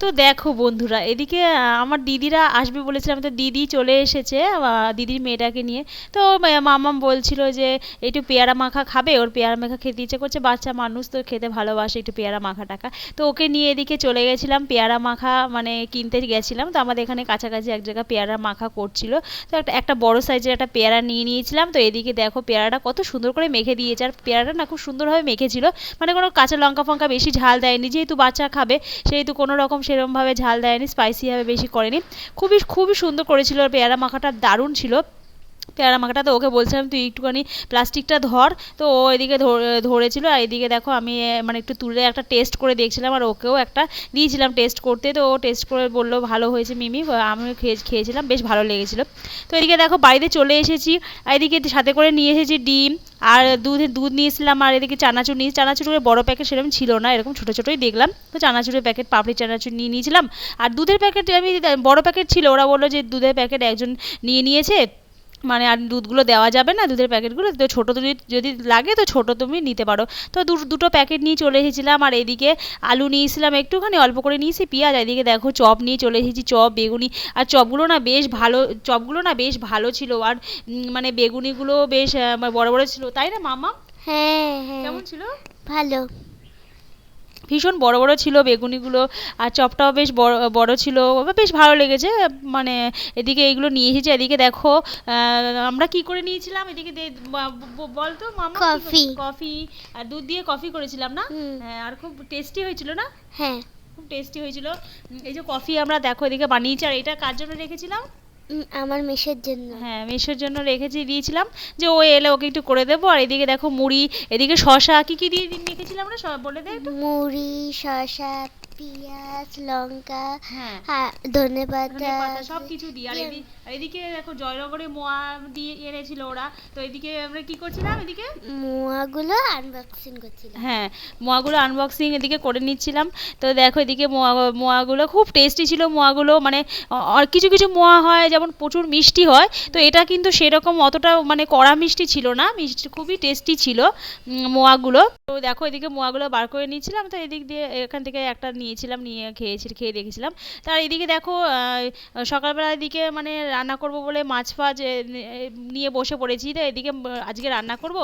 তো দেখো বন্ধুরা, এদিকে আমার দিদিরা আসবে বলেছিলাম তো দিদি চলে এসেছে দিদির মেয়েটাকে নিয়ে। তো মামাম বলছিল যে, একটু পেয়ারা মাখা খাবে? ওর পেয়ারা মাখা খেতে ইচ্ছে করছে, বাচ্চা মানুষ তো খেতে ভালোবাসে একটু পেয়ারা মাখা টাকা। তো ওকে নিয়ে এদিকে চলে গেছিলাম, পেয়ারা মাখা মানে কিনতে গেছিলাম। তো আমাদের এখানে কাছাকাছি এক জায়গায় পেয়ারা মাখা করছিল। তো একটা একটা বড় সাইজের একটা পেয়ারা নিয়ে নিয়েছিলাম। তো এদিকে দেখো পেয়ারাটা কত সুন্দর করে মেখে দিয়েছে। আর পেয়ারাটা না খুব সুন্দরভাবে মেখেছিল। মানে কোনো কাঁচা লঙ্কা ফঙ্কা বেশি ঝাল দেয়নি। যেহেতু বাচ্চা খাবে, সেহেতু কোনো রকম সেরকমভাবে ঝাল দেয়নি স্পাইসিভাবে বেশি করেনি। খুবই খুবই সুন্দর করেছিল পেয়ারা মাখাটা দারুণ ছিল। পেয়ারা মাখাটা তো ওকে বলছিলাম, তুই একটুখানি প্লাস্টিকটা ধর। তো ও এদিকে ধরে- ধরেছিল, আর এদিকে দেখো আমি মানে একটু তুলে একটা টেস্ট করে দেখছিলাম, আর ওকেও একটা দিয়েছিলাম টেস্ট করতে। তো ও টেস্ট করে বলল, ভালো হয়েছে মিমি আমিও খেয়ে, খেয়েছিলাম, বেশ ভালো লেগেছিলো। তো এদিকে দেখো বাড়িতে চলে এসেছি, আর এদিকে সাথে করে নিয়ে এসেছি ডিম আর দুধের দুধ নিয়েছিলাম, আর এদিকে চানাচুর নিয়ে, চানাচুরের বড় প্যাকেট সেরকম ছিল না, এরকম ছোটো ছোটোই দেখলাম। তো চানাচুরের প্যাকেট পাপড়ি চানাচুর নিয়ে নিয়েছিলাম। আর দুধের প্যাকেট আমি বড় প্যাকেট ছিল, ওরা বলল যে দুধের প্যাকেট একজন নিয়ে নিয়েছে। মানে আর দুধগুলো দেওয়া যাবে না দুধের প্যাকেটগুলো তো ছোটো যদি যদি লাগে তো ছোটো তুমি নিতে পারো। তো দু দুটো প্যাকেট নিয়ে চলে এসেছিলাম আর এদিকে আলু নিয়েছিলাম একটুখানি অল্প করে নিয়েছি পেঁয়াজ এদিকে দেখো চপ নিয়ে চলে এসেছি চপ বেগুনি। আর চপগুলো না বেশ ভালো চপগুলো না বেশ ভালো ছিল আর মানে বেগুনিগুলো বেশ বড় বড় ছিল। তাই না মামা? হ্যাঁ হ্যাঁ। কেমন ছিল? ভালো। ভীষণ বড় বড় ছিল বেগুনিগুলো আর চপটাও বেশ বড় বড় ছিল। বেশ ভালো লেগেছে মানে এদিকে এইগুলো নিয়ে এসেছি। এদিকে দেখো আহ, আমরা কি করে নিয়েছিলাম? এদিকে দে- বা- ব- বল তো মামা। কফি। কফি আর দুধ দিয়ে কফি করেছিলাম না? হ্যাঁ আর খুব টেস্টি হয়েছিল না? হ্যাঁ। খুব টেস্টি হয়েছিল। এই যে কফি আমরা দেখো এদিকে বানিয়েছি আর এটা কার জন্য রেখেছিলাম? আমার মেশের জন্য। হ্যাঁ মেসের জন্য রেখেছি দিয়েছিলাম যে ও এলে ওকে একটু করে দেবো। আর এদিকে দেখো মুড়ি এদিকে শশা কি কি দিয়ে রেখেছিলাম না সব বলে দে একটু। মুড়ি শসা পেঁয়াজ লঙ্কা হ্যাঁ। ধনে পাতা সব কিছু দিই। আর এদি- আর এদিকে দেখো জয়নগরে মোয়া দিয়ে এনেছিল ওরা। তো এদিকে আমরা কি করছিলাম এদিকে? মোয়াগুলো আনবক্সিং করছিলাম। হ্যাঁ মোয়াগুলো আনবক্সিং এদিকে করে নিচ্ছিলাম। তো দেখো এদিকে মোয়া মোয়াগুলো খুব টেস্টি ছিল। মোয়াগুলো মানে আর কিছু কিছু মোয়া হয় যেমন প্রচুর মিষ্টি হয়। তো এটা কিন্তু সেরকম অতটা মানে কড়া মিষ্টি ছিল না। মিষ্টি খুবই টেস্টি ছিল মোয়াগুলো। তো দেখো এদিকে মোয়াগুলো বার করে নিয়েছিলাম তো এদিক দিয়ে এখান থেকে একটা নিয়েছিলাম, নিয়ে খেয়েছি, খেয়ে দেখেছিলাম। তার এদিকে দেখো সকালবেলার সকালবেলা এদিকে মানে রান্না করব বলে মাছ ফাছ নিয়ে বসে পড়েছি। তো এদিকে আজকে রান্না করব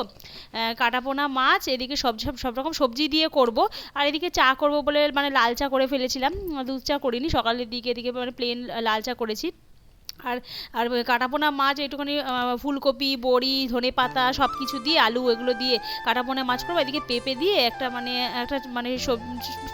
কাটা কাটাপোনা মাছ, এদিকে সব সব রকম সবজি দিয়ে করব। আর এদিকে চা করব বলে মানে লাল চা করে ফেলেছিলাম, দুধ চা করিনি। সকালের দিকে এদিকে মানে প্লেন লাল চা করেছি। আর আর কাটাপোনা মাছ একটুখানি ফুলকপি, বড়ি, ধনে পাতা সব কিছু দিয়ে, আলু এগুলো দিয়ে কাটাপোনা মাছ করব। এদিকে পেঁপে দিয়ে একটা মানে একটা মানে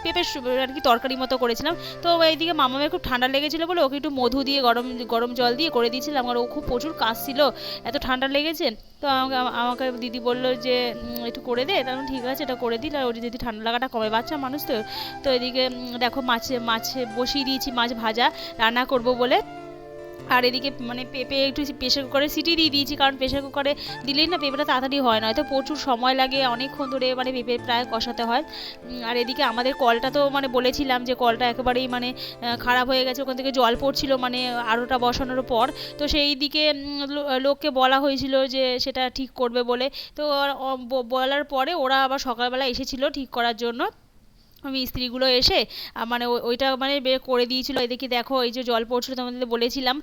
পেঁপে আর কি তরকারি মতো করেছিলাম। তো এইদিকে মামামের খুব ঠান্ডা লেগেছিলো বলে ওকে একটু মধু দিয়ে, গরম গরম জল দিয়ে করে দিয়েছিলাম। আর ও খুব প্রচুর কাশছিল, এত ঠান্ডা লেগেছে। তো আমাকে আমাকে দিদি বলল যে একটু করে দে। তখন ঠিক আছে, এটা করে দিল। আর ওর যদি ঠান্ডা লাগাটা কমে, বাচ্চা মানুষ তো। তো এদিকে দেখো মাছে মাছে বসিয়ে দিয়েছি মাছ ভাজা, রান্না করব বলে। আর এদিকে মানে পেঁপে একটু প্রেশার কুকারে সিটি দিয়ে দিয়েছি, কারণ প্রেশার কুকারে দিলেই না পেঁপেটা তাড়াতাড়ি হয় না, হয়তো প্রচুর সময় লাগে, অনেকক্ষণ ধরে মানে পেঁপে প্রায় কষাতে হয়। আর এদিকে আমাদের কলটা তো মানে বলেছিলাম যে কলটা একেবারেই মানে খারাপ হয়ে গেছে, ওখান থেকে জল পড়ছিল মানে আরোটা বসানোর পর। তো সেই দিকে লোককে বলা হয়েছিল যে সেটা ঠিক করবে বলে। তো বলার পরে ওরা আবার সকালবেলা এসেছিল ঠিক করার জন্য। মিস্ত্রিগুলো এসে মানে ওই- ওইটা মানে বের করে দিয়েছিল। এদিকে দেখো এই যে জল পড়ছিল তোমাদের বলেছিলাম।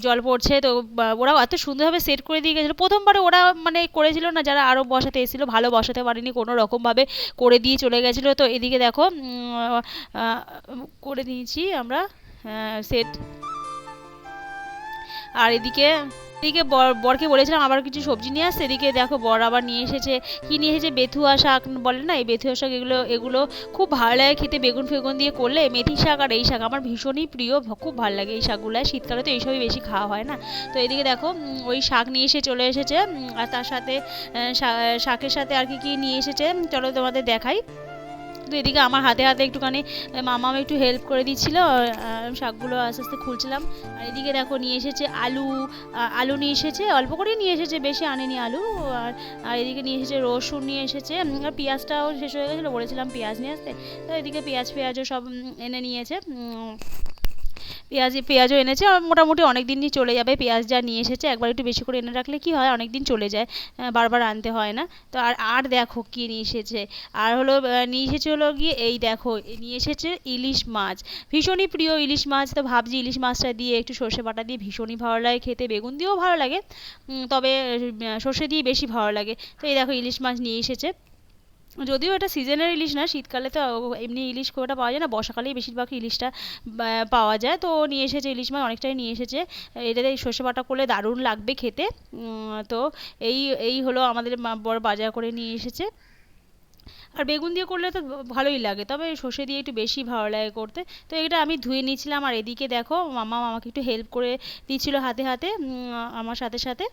জল পড়ছে, তো ওরা এত সুন্দরভাবে সেট করে দিয়ে গেছিল। প্রথমবারে ওরা মানে করেছিল না, যারা আরও বসাতে এসেছিল, ভালো বসাতে পারেনি, কোনো রকমভাবে করে দিয়ে চলে গেছিল। তো এদিকে দেখো করে দিয়েছি আমরা সেট আর এদিকে এদিকে বর, বরকে বলেছিলাম আবার কিছু সবজি নিয়ে আসতে এদিকে দেখো বর আবার নিয়ে এসেছে। কি নিয়ে এসেছে? বেথুয়া শাক বলে না? এই বেথুয়া শাক এগুলো এগুলো খুব ভালো লাগে খেতে। বেগুন ফেগুন দিয়ে করলে মেথি শাক আর এই শাক আমার ভীষণই প্রিয় খুব ভালো লাগে এই শাকগুলো শীতকালে তো এইসবই বেশি খাওয়া হয় না। তো এদিকে দেখো ওই শাক নিয়ে এসে চলে এসেছে আর তার সাথে শাকের সাথে আর কি কি নিয়ে এসেছে চলো তোমাদের দেখাই। তো এদিকে আমার হাতে হাতে একটুখানি মামাম একটু হেল্প করে দিচ্ছিল শাকগুলো আস্তে আস্তে খুলছিলাম। আর এদিকে দেখো নিয়ে এসেছে আলু আলু নিয়ে এসেছে, অল্প করেই নিয়ে এসেছে, বেশি আনেনি আলু। আর আর এদিকে নিয়ে এসেছে রসুন নিয়ে এসেছে আর পেঁয়াজটাও শেষ হয়ে গেছিল, বলেছিলাম পেঁয়াজ নিয়ে আসতে। তো এদিকে পেঁয়াজ, পেঁয়াজও সব এনে নিয়েছে পেঁয়াজ, পেঁয়াজও এনেছে। মোটামুটি অনেক দিনই চলে যাবে। পেঁয়াজ যা নিয়ে এসেছে, একবার একটু বেশি করে এনে রাখলে কি হয়? অনেক দিন চলে যায়। বারবার আনতে হয় না। তো আর আর দেখো কি নিয়ে এসেছে। আর হলো নিয়ে এসেছে হলো গিয়ে, এই দেখো নিয়ে এসেছে ইলিশ মাছ। ভীষণই প্রিয় ইলিশ মাছ। তো ভাবছি ইলিশ মাছটা দিয়ে একটু সর্ষে বাটা দিয়ে ভীষণই ভালো লাগে খেতে। বেগুন দিয়েও ভালো লাগে। তবে সর্ষে দিয়ে বেশি ভালো লাগে। তো এই দেখো ইলিশ মাছ নিয়ে এসেছে। যদিও এটা সিজনের ইলিশ না, শীতকালে তো এমনি ইলিশ খুব একটা পাওয়া যায় না, বর্ষাকালেই বেশিরভাগ ইলিশটা পাওয়া যায়। তো নিয়ে এসেছে, ইলিশ মাছ অনেকটাই নিয়ে এসেছে। এটাতে সর্ষে বাটা করলে দারুণ লাগবে খেতে। তো এই এই হলো আমাদের বড় বাজার করে নিয়ে এসেছে। আর বেগুন দিয়ে করলে তো ভালোই লাগে, তবে সর্ষে দিয়ে একটু বেশি ভালো লাগে করতে। তো এটা আমি ধুয়ে নিয়েছিলাম, আর এদিকে দেখো, মামা আমাকে একটু হেল্প করে দিচ্ছিল হাতে হাতে আমার সাথে সাথে।